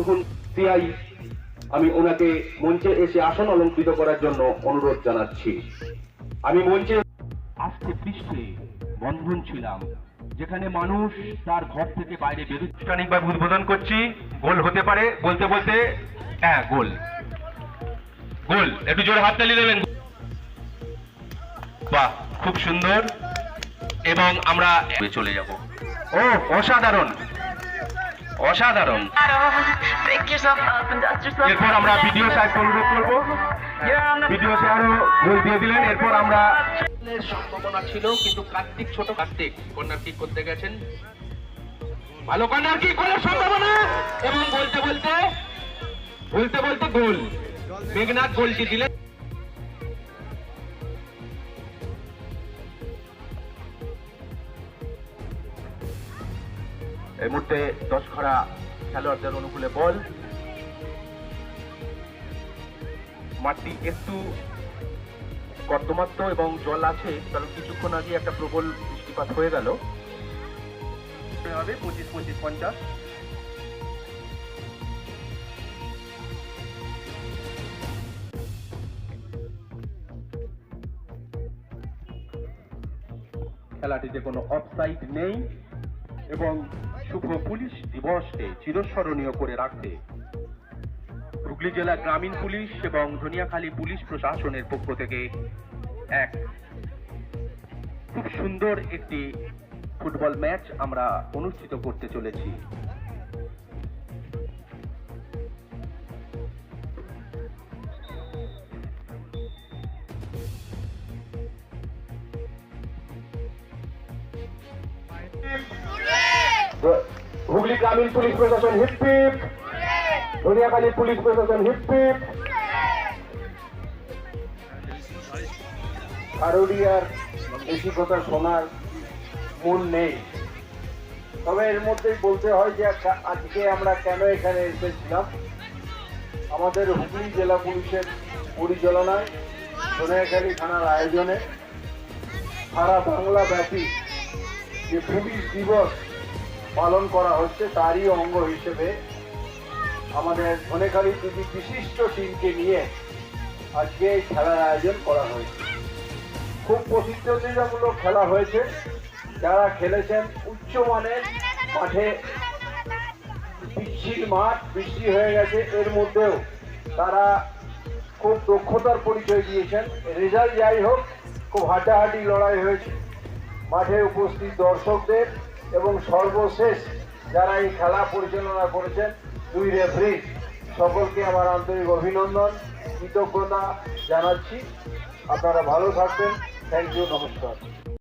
তখন সিআই আমি ওনাকে মঞ্চে এসে আসন অলঙ্কৃত করার জন্য অনুরোধ জানাচ্ছি। আমি মঞ্চে আস্তে পৃষ্ঠে বন্ধন ছিলাম যেখানে মানুষ তার ঘর থেকে বাইরে বেরোচ্ছে। আনুষ্ঠানিকভাবে উদ্বোধন করছি। গোল হতে পারে বলতে বলতে হ্যাঁ গোল। গোল একটু জোরে হাত হাততালি দেবেন। বাহ খুব সুন্দর। এবং আমরা চলে যাব। ও অসাধারণ। অসাধারণ। এরপর আমরা ভিডিও সাহেব অনুরোধ করব। ভিডিও স্যারও গোল দিয়ে দিলেন। এরপর আমরা সম্ভাবনা ছিল, কিন্তু কার্তিক ছোট কার্তিক কর্নার কিক করতে গেছেন? ভালো কর্নার কিক করার সম্ভাবনা? এবং বলতে বলতে বলতে বলতে গোল। মেঘনাথ গোলটি দিলেন। এই মুহূর্তে দশ খরা খেলোয়াড়দের অনুকূলে বল। মাঠটি একটু কর্দমাক্ত এবং জল আছে কারণ কিছুক্ষণ আগে একটা প্রবল বৃষ্টিপাত হয়ে গেল। হবে পঁচিশ পঁচিশ, পঞ্চাশ। খেলাটিতে কোনো অফসাইড নেই। এবং শুভ পুলিশ দিবসকে চিরস্মরণীয় করে রাখতে হুগলি জেলা গ্রামীণ পুলিশ এবং ধনিয়াখালী পুলিশ প্রশাসনের পক্ষ থেকে এক খুব সুন্দর একটি ফুটবল ম্যাচ আমরা অনুষ্ঠিত করতে চলেছি। হুগলি গ্রামীণ পুলিশ প্রশাসন হিপপিপ ধনিয়াখালী পুলিশ প্রশাসন হিপপিপ আরোডিয়ার বেশি কথা শোনার মন নেই। তবে এর মধ্যেই বলতে হয় যে আজকে- আমরা কেন এখানে এসেছিলাম? আমাদের হুগলি জেলা পুলিশের পরিচালনায় সোনাইখালী থানার আয়োজনে সারা বাংলা ব্যাপী যে পুলিশ দিবস পালন করা হচ্ছে তারই অঙ্গ হিসেবে। আমাদের ধনেখালী দুটি বিশিষ্ট টিমকে নিয়ে আজকে এই খেলার আয়োজন করা হয়েছে। খুব প্রতিযোগিতামূলক খেলা হয়েছে। যারা খেলেছেন উচ্চমানের মাঠে পিচ্ছিল মাঠ, বৃষ্টি হয়ে গেছে, এর মধ্যেও তারা খুব দক্ষতার পরিচয় দিয়েছেন। রেজাল্ট যাই হোক, খুব হাড্ডাহাড্ডি লড়াই হয়েছে। মাঠে উপস্থিত দর্শকদের এবং সর্বশেষ যারা এই খেলা পরিচালনা করেছেন, দুই রেফারি সকলকে আমার আন্তরিক অভিনন্দন, কৃতজ্ঞতা জানাচ্ছি। আপনারা ভালো থাকবেন। থ্যাংক ইউ নমস্কার।